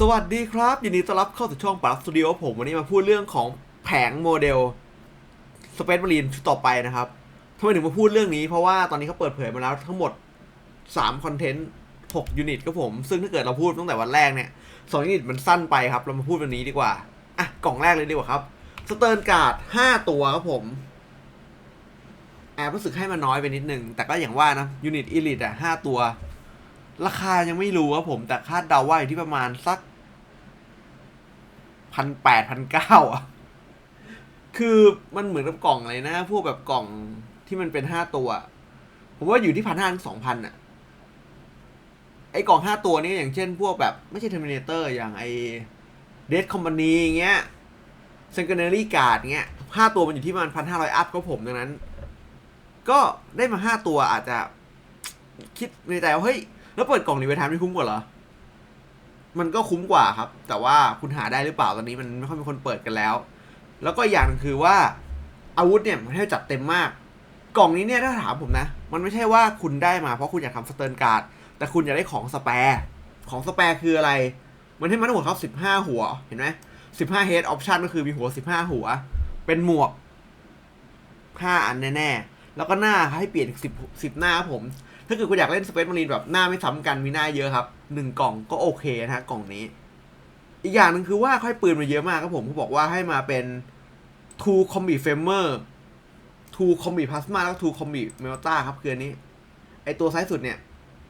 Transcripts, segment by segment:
สวัสดีครับยินดีต้อนรับเข้าสู่ช่องปร์คสตูดิโอผมวันนี้มาพูดเรื่องของแผงโมเดลสเปซมารีนชุดต่อไปนะครับทำไมถึงมาพูดเรื่องนี้เพราะว่าตอนนี้เขาเปิดเผยมาแล้วทั้งหมด3คอนเทนต์6ยูนิตครับผม ซึ่งถ้าเกิดเราพูดตั้งแต่วันแรกเนี่ยสองยูนิตมันสั้นไปครับ เรามาพูดวันนี้ดีกว่า อะ กล่องแรกเลยดีกว่าครับสเต r ร์นการ์ด5ตัวครับผมแอบรู้สึกให้มันน้อยไปนิดนึง แต่ก็อย่างว่านะยูนิตอีลิตอะ5ตัว ราคายังไม่รู้ครับผม แต่คาดเดาว่าอยู่ที่ประมาณสักพันแปดพันเก้าอะ คือมันเหมือนกับกล่องอะไรนะ พวกแบบกล่องที่มันเป็นห้าตัว ผมว่าอยู่ที่พันห้าถึงสองพันอะ ไอ้กล่องห้าตัวนี้อย่างเช่น พวกแบบไม่ใช่เทอร์มินเตอร์อย่างไอ้เดดคอมพานีเงี้ยเซนเกเนอรี่การ์ดเงี้ยห้าตัวมันอยู่ที่ประมาณพันห้าร้อยอัพก็ผมดังนั้น ก็ได้มาห้าตัวอาจจะ คิดในใจว่าเฮ้ย แล้วเปิดกล่องรีเวทไทม์ไม่คุ้มกว่าเหรอ มันก็คุ้มกว่าครับ แต่ว่าคุณหาได้หรือเปล่าตอนนี้มันไม่ค่อยมีคนเปิดกันแล้ว แล้วก็อย่างหนึงคือว่า อาวุธเนี่ยมันให้จัดเต็มมาก กล่องนี้เนี่ยถ้าถามผมนะ มันไม่ใช่ว่าคุณได้มาเพราะคุณอยากทำสเต r ร์นการ์ด แต่คุณอยากได้ของสแปร์ของสแปร์คืออะไร มันให้มาทั้งหมดเขาสิบห้าหัว เห็นไหมสิบห้าเฮดออปชันก็คือมีหัวสิบห้าหัว เป็นหมวกห้าอันแน่ๆ แล้วก็หน้าให้เปลี่ยนสิบสิบหน้าผม ถ้าเกิดคุณอยากเล่นสเปซมารีนแบบหน้าไม่ซ้ำกันมีหน้าเยอะครับหนึ่งกล่องก็โอเคนะฮะกล่องนี้ อีกอย่างหนึ่งคือว่าค่อยปืนมาเยอะมากครับผมเขาบอกว่าให้มาเป็น two combi framer two combi plasma แล้ว two combi melta ครับคืออันนี้ ไอตัวซ้ายสุดเนี่ย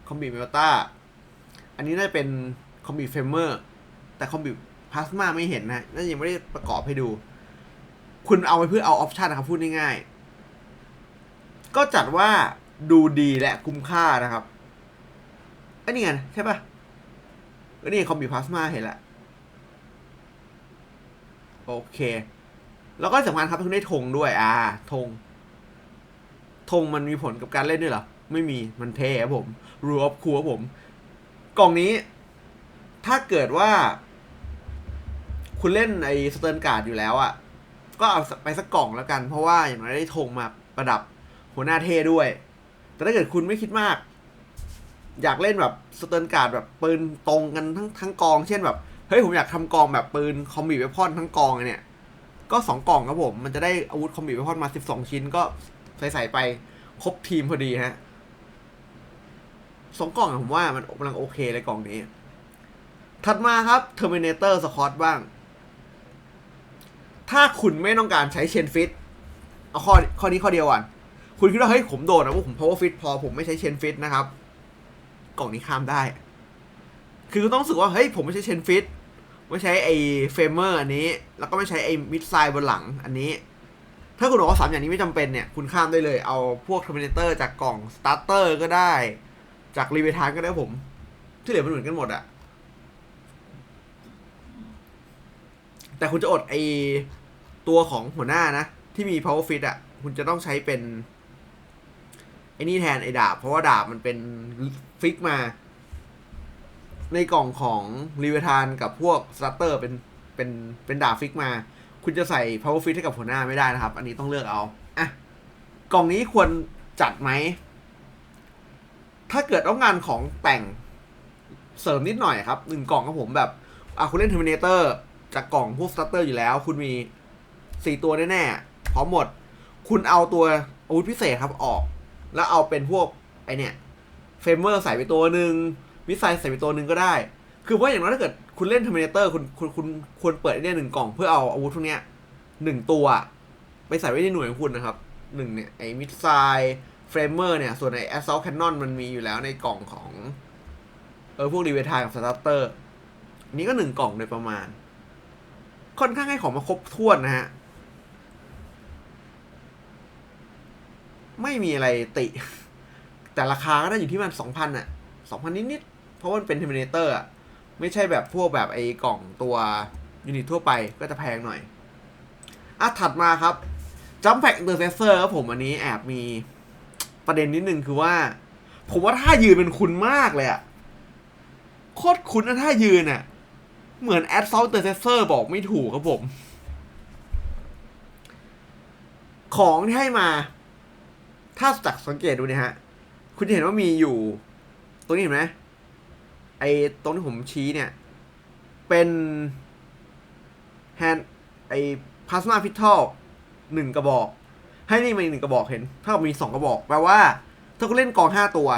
combi melta อันนี้น่าจะเป็น combi framer แต่ combi plasma ไม่เห็นนะน่าจะยังไม่ได้ประกอบให้ดู คุณเอาไปเพื่อเอาออปชันนะครับพูดง่ายๆก็จัดว่า ดูดีและคุ้มค่านะครับอันนี้ไงใช่ปะอันนี้คอมบิพลาสมาเห็นละโอเค แล้วก็สำคัญครับคุณได้ธงด้วย อ่าธงธงมันมีผลกับการเล่นด้วยเหรอ ไม่มีมันเทครับผมรูออฟครับผม กล่องนี้ ถ้าเกิดว่า คุณเล่นไอ้สเต r ร์นการ์ดอยู่แล้วอะ่ะ ก็เอาไปสักกล่องแล้วกัน เพราะว่าอย่างน้อยได้ธงมาประดับหัวหน้าเท่ด้วย แต่ถ้าเกิดคุณไม่คิดมาก อยากเล่นแบบสเต r ร์นการ์ดแบบปืนตรงกันทั้งทั้งกอง เช่นแบบเฮ้ยผมอยากทำกองแบบปืนคอมบิเวพอนทั้งกองเลยเนี่ย ก็สองกล่องครับผม มันจะได้อาวุธคอมบิเวพอนมาสิบสองชิ้นก็ใส่ใส่ไปครบทีมพอดีฮะสองกล่องผมว่ามันกำลังโอเคเลยกล่องนี้ ถัดมาครับ Terminator Scott บ้าง ถ้าคุณไม่ต้องการใช้เชนฟิต เอาข้อข้อนี้ข้อเดียวก่อน คุณคิดว่าเฮ้ยผมโดนนะว่าผม power fit พอผมไม่ใช้เชนฟิตนะครับ กล่องนี้ข้ามได้ คือคุณต้องรู้สึกว่าเฮ้ยผมไม่ใช้เชนฟิตไม่ใช้ไอ้เฟเมอร์อันนี้ แล้วก็ไม่ใช้ไอ้มิดไซด์บนหลังอันนี้ ถ้าคุณบอกว่าสามอย่างนี้ไม่จำเป็นเนี่ย คุณข้ามได้เลย เอาพวก Terminator จากกล่อง Starter ก็ได้ จากรีเวทานก็ได้ผม ที่เหลือมันเหมือนกันหมดอะแต่คุณจะอดไอตัวของหัวหน้านะ ที่มี power fit อะคุณจะต้องใช้เป็น ไอ้นี่แทนไอ้ดาบ เพราะว่าดาบมันเป็นฟิกมา ในกล่องของรีเวทานกับพวกสตาร์เตอร์เป็นเป็นเป็นดาบฟิกมา คุณจะใส่ power fit ให้กับหัวหน้าไม่ได้นะครับ อันนี้ต้องเลือกเอาอะกล่องนี้ควรจัดไหม ถ้าเกิดต้องงานของแต่งเสริมนิดหน่อยครับหนึ่งกล่องครับผมแบบอะคุณเล่นเทอร์มินเตอร์จากกล่องพวกสตาร์เตอร์อยู่แล้ว คุณมีสี่ตัวแน่ๆพร้อมหมด คุณเอาตัวอาวุธพิเศษครับออก แล้วเอาเป็นพวกไอเนี่ยเฟมเมอร์ใส่ไปตัวหนึ่งมิสไซล์ใส่ไปตัวหนึ่งก็ได้ คือว่าอย่างน้อยถ้าเกิดคุณเล่นเทอร์มินเตอร์คุณคุณคุณควรเปิดไอเนี่ยหนึ่งกล่องเพื่อเอาอาวุธพวกเนี้ยหนึ่งตัว ไปใส่ไว้ในหน่วยของคุณนะครับหนึ่งเนี่ยไอมิสไซล์เฟรมเมอร์เนี่ย ส่วนไอแอสซอลแคนนอนมันมีอยู่แล้วในกล่องของ เออพวกรีเวทายกับสตาร์เตอร์นี้ก็หนึ่งกล่องโดยประมาณ ค่อนข้างให้ของมาครบถ้วนนะฮะ ไม่มีอะไรติ แต่ราคาก็ได้อยู่ที่มันสองพันอะสองพันนิดๆเพราะว่ามันเป็นเทอร์มินเตอร์อะ ไม่ใช่แบบพวกแบบไอ้กล่องตัวยูนิตทั่วไปก็จะแพงหน่อย อะ ถัดมาครับจัมแพกเตอร์เซเซอร์ครับผมอันนี้แอบมีประเด็นนิดนึงคือว่า ผมว่าท่ายืนเป็นคุณมากเลยอะโคตรคุ้นะท่ายืนอะเหมือนแอดซอลเตอร์เซเซอร์บอกไม่ถูกครับผม ของที่ให้มา ถ้าจากสังเกตดูเนี่ยฮะ คุณจะเห็นว่ามีอยู่ ตรงนี้เห็นไหมไอ้ตรงที่ผมชี้เนี่ย เป็นแฮนไอ้พลาสมาพิทอลหนึ่งกระบอก ให้นี่มาอีกหนึ่งกระบอกเห็นเท่ากับมีสองกระบอก แปลว่า ถ้าคุณเล่นกองห้าตัว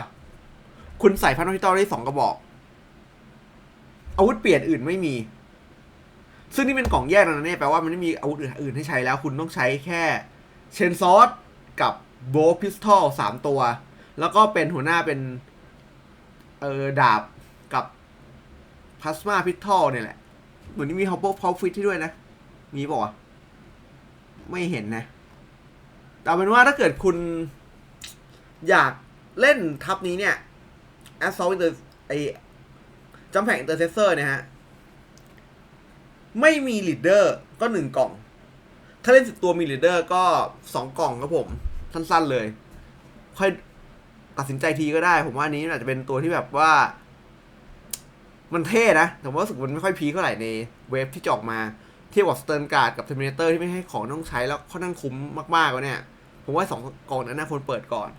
คุณใส่พลาสมาพิทอลได้สองกระบอก อาวุธเปลี่ยนอื่นไม่มี ซึ่งนี่เป็นกล่องแยกนะเนี่ยแปลว่ามันไม่มีอาวุธอื่นให้ใช้แล้ว คุณต้องใช้แค่ เชนซอสกับ โบพิสทอลสามตัว แล้วก็เป็นหัวหน้าเป็น เออดาบกับพลาสมาพิทอลเนี่ยแหละ เหมือนนี่มีฮอปเปอร์พอฟิตที่ด้วยนะ มีบอกว่าวะไม่เห็นนะแต่เป็นว่าถ้าเกิดคุณอยากเล่นทับนี้เนี่ย Assault Inter ไอจัมแพงเตอร์เซเซอร์นี่ยฮะ ไม่มีลีดเดอร์ก็หนึ่งกล่อง ถ้าเล่นสิบตัวมีลีดเดอร์ก็สองกล่องครับผม สั้น ๆเลย ค่อยตัดสินใจทีก็ได้ ผมว่าอันนี้อาจจะเป็นตัวที่แบบว่า มันเท่นะแต่ว่ารู้สึกมันไม่ค่อยพีเท่าไหร่ในเวฟที่จอกมาเทียบกับสเต r ร์นการ์ดกับเทอร์มินเตอร์ที่ไม่ให้ของต้องใช้แล้วค่อนข้างคุ้มมากๆวะเนี่ย ผมว่าสองกองนั้นนะควรเปิดก่อน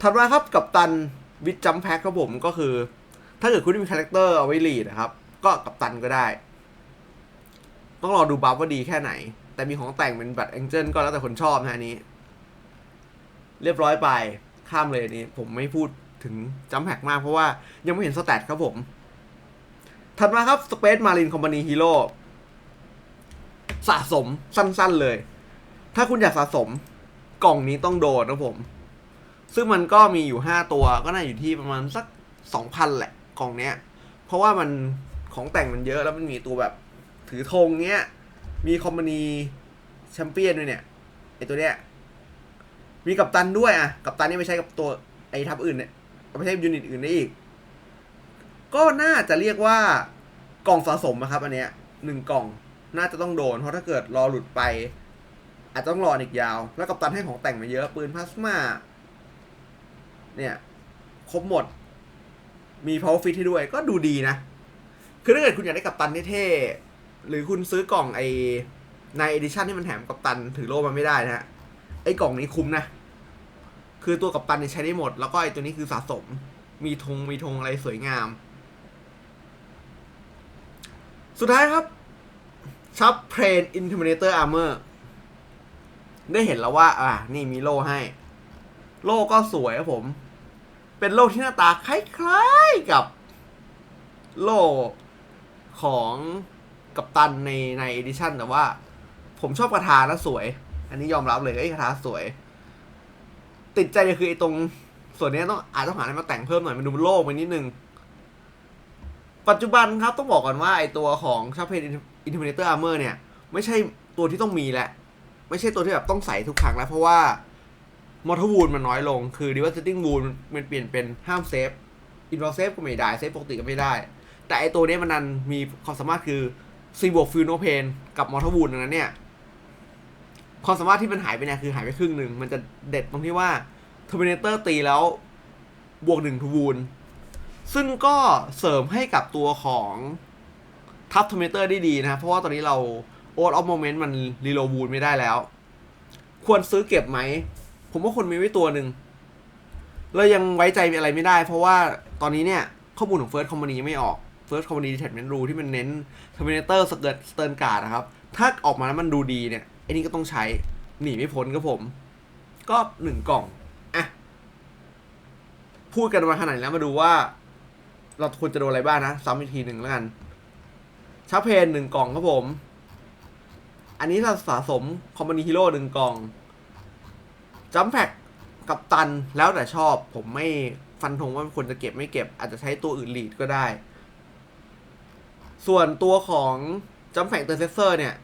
ถัดมาครับกับตันวิดจัมแพ็คครับผมก็คือ ถ้าเกิดคุณมีคาแรคเตอร์เอาไว้ลีดนะครับ ก็กับตันก็ได้ ต้องรอดูบัฟว่าดีแค่ไหน แต่มีของแต่งเป็นบัตรแองเจิลก็แล้วแต่คนชอบนะอันนี้ เรียบร้อยไปข้ามเลยอันนี้ ผมไม่พูดถึงจัมแพกมากเพราะว่ายังไม่เห็นสแตทครับผม ถัดมาครับ Space Marine Company Hero สะสมสั้นๆเลย ถ้าคุณอยากสะสมกล่องนี้ต้องโดนนะผม ซึ่งมันก็มีอยู่ห้าตัวก็น่าอยู่ที่ประมาณสักสองพันแหละกล่องเนี้ย เพราะว่ามันของแต่งมันเยอะแล้วมันมีตัวแบบถือธงเนี้ย มีคอมมานีแชมเปี้ยนด้วยเนี่ยไอตัวเนี้ย มีกัปตันด้วยอะ กัปตันนี่ไม่ใช่กับตัวไอทัพอื่นเนี่ยไม่ใช่ยูนิตอื่นได้อีก ก็น่าจะเรียกว่ากล่องสะสมนะครับ อันเนี้ยหนึ่งกล่องน่าจะต้องโดน เพราะถ้าเกิดรอหลุดไป อาจจะต้องรออีกยาว แล้วกัปตันให้ของแต่งมาเยอะ ปืนพลาสมา เนี่ย ครบหมด มี power fit ให้ด้วย ก็ดูดีนะ คือถ้าเกิดคุณอยากได้กัปตันเท่ๆหรือคุณซื้อกล่องไอในเอดิชั่นที่มันแถมกัปตันถือโล่มาไม่ได้นะฮะ ไอ้กล่องนี้คุ้มนะ คือตัวกัปตันเนี่ยใช้ได้หมด แล้วก็ไอ้ตัวนี้คือสะสม มีธงมีธงอะไรสวยงาม สุดท้ายครับชับเพลนอินเทอร์มินเตอร์อาร์เมอร์ได้เห็นแล้วว่า อ่า นี่มีโล่ให้ โล่ก็สวยครับผม เป็นโล่ที่หน้าตาคล้ายๆกับ โล่ของกัปตันในในเอดิชันแต่ว่า ผมชอบกระทาแล้วสวย อันนี้ยอมรับเลยไอ้ยกระทาสวย ติดใจเลยคือไอ้ตรงส่วนนี้ต้องอาจต้องหาอะไรมาแต่งเพิ่มหน่อยมันดูโล่งไปนิดนึง ปัจจุบันครับต้องบอกก่อนว่าไอตัวของชาเพนอินเทอร์เนเตอร์อาร์เมอร์เนี่ย ไม่ใช่ตัวที่ต้องมีแหละ ไม่ใช่ตัวที่แบบต้องใส่ทุกครั้งแล้วเพราะว่ามอเตอร์วูนมันน้อยลง คือดิว่าเซตติ้งวูนมันเปลี่ยนเป็นห้ามเซฟอินวอลเซฟก็ไม่ได้เซฟปกติก็ไม่ได้ แต่ไอตัวนี้มันนันมีความสามารถคือซีบวกฟิลโนเพนกับมอเตอร์วูนนั้นเนี่ย ความสามารถที่มันหายไปเนี่ยคือหายไปครึ่งหนึ่งมันจะเด็ดตรงที่ว่าเทอร์มินเตอร์ตีแล้วบวกหนึ่งทูวูนซึ่งก็เสริมให้กับตัวของทับเทอร์มินเตอร์ได้ดีนะครับเพราะว่าตอนนี้เราโอ r ออฟโมเมนต์มันรีโลวูนไม่ได้แล้ว ควรซื้อเก็บไหม ผมว่าควรมีไว้ตัวหนึ่งเรายังไว้ใจอะไรไม่ได้ เพราะว่าตอนนี้เนี่ย ข้อมูลของ First Company ยังไม่ออก First Company Detachment Rule ที่มันเน้น Terminator สเกิร์ตสเติร์นการ์ดนะครับ ถ้าออกมาแล้วมันดูดีเนี่ย ไอ้นี่ก็ต้องใช้ หนีไม่พ้นครับผม ก็หนึ่งกล่องอะพูดกันมาขนาดนี้แล้วมาดูว่า เราควรจะโดนอะไรบ้างนะซ้ำอีกทีหนึ่งแล้วกันชาเพนหนึ่งกล่องครับผม อันนี้เราสะสมคอมมานีฮีโร่หนึ่งกล่องจัมแพ็กกับตันแล้วแต่ชอบ ผมไม่ฟันธงว่าควรจะเก็บไม่เก็บ อาจจะใช้ตัวอื่นลีดก็ได้ ส่วนตัวของจัมแพ็กเตอร์เซเซอร์เนี่ย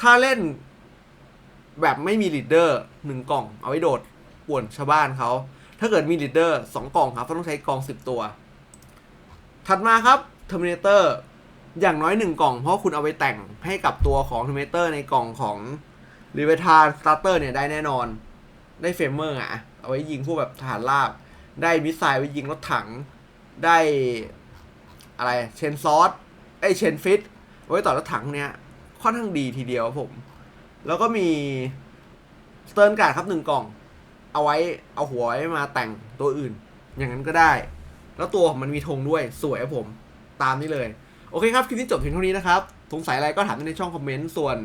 ถ้าเล่นแบบไม่มีลีดเดอร์หนึ่งกล่อง เอาไว้โดดป่วนชาวบ้านเขา ถ้าเกิดมีลีดเดอร์สองกล่องครับต้องใช้กล่องสิบตัว ถัดมาครับเทอร์มินเตอร์อย่างน้อยหนึ่งกล่อง เพราะคุณเอาไปแต่งให้กับตัวของเทอร์มินเตอร์ในกล่องของรีเวทาสตาร์เตอร์เนี่ยได้แน่นอน ได้เฟมเมอร์อะ เอาไว้ยิงพวกแบบทหารราบ ได้มิสไซล์ไว้ยิงรถถัง ได้อะไรเชนซอสไอเชนฟิตไว้ต่อรถถังเนี่ย ค่อนข้างดีทีเดียวครับผม แล้วก็มีสเต r ร์นการ์ดครับหนึ่งกล่อง เอาไว้เอาหัวไว้มาแต่งตัวอื่น อย่างนั้นก็ได้ แล้วตัวของมันมีธงด้วยสวยครับผม ตามนี้เลย โอเคครับ คลิปนี้จบเพียงเท่านี้นะครับสงสัยอะไรก็ถามในช่องคอมเมนต์ส่วน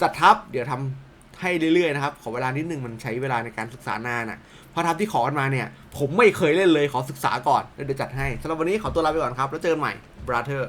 จัดทัพเดี๋ยวทำให้เรื่อยๆนะครับ ขอเวลานิดนึงมันใช้เวลาในการศึกษานานอะเพราะทัพที่ขอกันมาเนี่ย ผมไม่เคยเล่นเลยขอศึกษาก่อนแล้วเดี๋ยวจัดให้สำหรับวันนี้ขอตัวลาไปก่อนครับ แล้วเจอกันใหม่ brother